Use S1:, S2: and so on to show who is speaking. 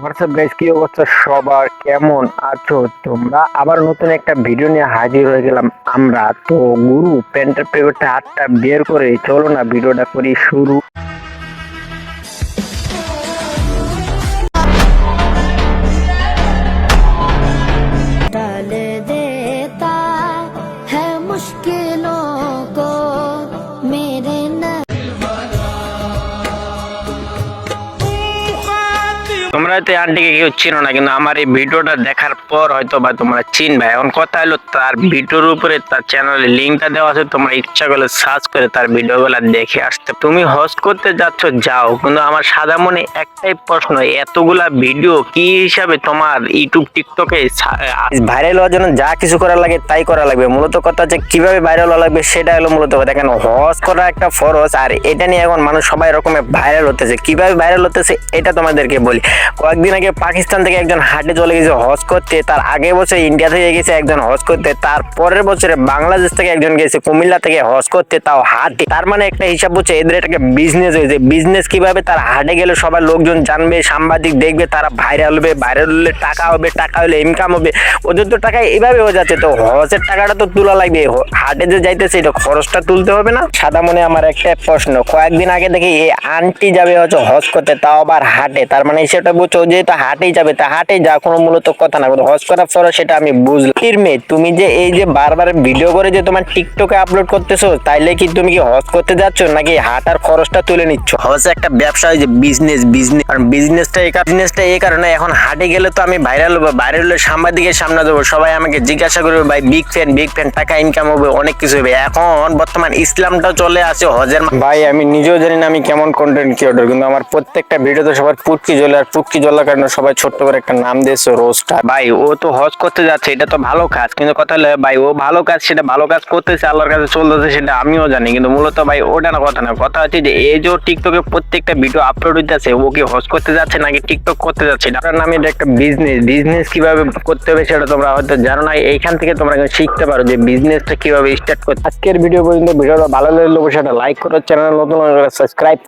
S1: WhatsApp guys কি অবস্থা? সবার কেমন আছো তোমরা? আবার নতুন একটা ভিডিও নিয়ে হাজির হয়ে গেলাম আমরা। তো গুরু প্যান্টের পেপারটা হাতটা বের করে চলো না ভিডিওটা করি শুরু। তোমরা হয়তো এই আন্টিকে কেউ চিনো না, কিন্তু আমার এই ভিডিওটা দেখার পর হয়তো বা তোমরা চিনবে। এখন কথা হলো তার ভিডিওর উপরে তার চ্যানেলের লিঙ্কটা দেওয়া আছে, তোমরা ইচ্ছা করলে সার্চ করে তার ভিডিওগুলো দেখে আসতে তুমি হোস্ট করতে যাচ্ছ, যাও, কিন্তু আমার সাদা মনে একটাই প্রশ্ন, এতগুলা ভিডিও কি হিসাবে তোমার ইউটিউব টিকটকে ভাইরাল হওয়ার জন্য যা কিছু করা লাগে তাই করা লাগবে? মূলত কথা হচ্ছে কীভাবে ভাইরাল হওয়া লাগবে সেটা হলো মূলত কথা। কেন হজ করা একটা ফরজ আর এটা নিয়ে এখন মানুষ সবাই রকমের ভাইরাল হতেছে। কীভাবে ভাইরাল হতেছে, এটা তোমাদেরকে বলি। কয়েকদিন আগে পাকিস্তান থেকে একজন হাটে চলে গেছে হজ করতে। তার আগে বছর ইন্ডিয়া থেকে গেছে একজন হজ করতে। তার পরের বছরে বাংলাদেশ থেকে একজন গেছে কুমিল্লা থেকে হজ করতে। তাও হাটে। তার মানে একটা হিসাব হচ্ছে এদের এটাকে বিজনেস হয়েছে। বিজনেস কীভাবে তার হাটে গেলে সবার লোকজন জানবে, সাংবাদিক দেখবে, তারা ভাইরাল হবে ভাইরাল হলে টাকা হবে, টাকা হলে ইনকাম হবে। ওদের তো টাকা এইভাবে হয়ে যাচ্ছে। তো হজের টাকাটা তো তোলা লাগবে। হাটে যে যাইতেছে, এটা খরচটা তুলতে হবে না? সাদা মনে আমার একটা প্রশ্ন। কয়েকদিন আগে দেখি এই আন্টি যাবে হচ্ছে হজ করতে, তাও আবার হাটে। তার মানে সেটা বুঝছ যেহেতু হাটেই যাবে তা হাটেই যা কোনো মূলত কথা না। হজ করার পরে সেটা আমি বুঝলাম। মেয়ে তুমি যে এই যে বারবার ভিডিও করে যে তোমার টিকটকে আপলোড করতেছো তাইলে কি তুমি কি হজ করতে যাচ্ছ নাকি হাটার খরচটা তুলে নিচ্ছ? হজ একটা ব্যবসা হয় যে বিজনেস বিজনেস কারণ বিজনেসটা এই বিজনেসটা এই কারণে এখন হাটে গেলে তো আমি ভাইরাল হব ভাইরাল হলে সাংবাদিকের সামনে দেবো সবাই আমাকে জিজ্ঞাসা করবে ভাই বিগ ফ্যান বিগ ফ্যান টাকা ইনকাম হবে অনেক কিছু হবে। এখন বর্তমান ইসলামটা চলে আসে হজের ভাই আমি নিজেও জানি না আমি কেমন কন্টেন্ট ক্রিয়েটর কিন্তু আমার প্রত্যেকটা ভিডিওতে সবার পুটকি জ্বলে আর পুটকি জ্বলার কারণে সবাই ছোট্ট করে একটা নাম দিয়েছে রোস্টার ভাই ও তো হজ করতে যাচ্ছে এটা তো ভালো কাজ। কিন্তু কথা হলো ভাই ও ভালো কাজ সেটা ভালো কাজ করতেছে আল্লাহর কাছে চলতেছে সেটা আমিও জানি। কিন্তু মূলত ভাই ওটা না কথা না। কথা হচ্ছে যে এই যে টিকটকে প্রত্যেকটা ভিডিও আপলোড হইতেছে ও কি হজ করতে যাচ্ছে নাকি টিকটক করতে যাচ্ছে? এটার নামে এটা একটা বিজনেস বিজনেস কীভাবে করতে হবে সেটা তোমরা হয়তো জানো না। এইখান থেকে তোমরা শিখতে পারো যে বিজনেসটা কীভাবে স্টার্ট করতে আজকের ভিডিও পর্যন্ত ভিডিওটা ভালো লাগলে অবশ্যই একটা লাইক করো চ্যানেল নতুন সাবস্ক্রাইব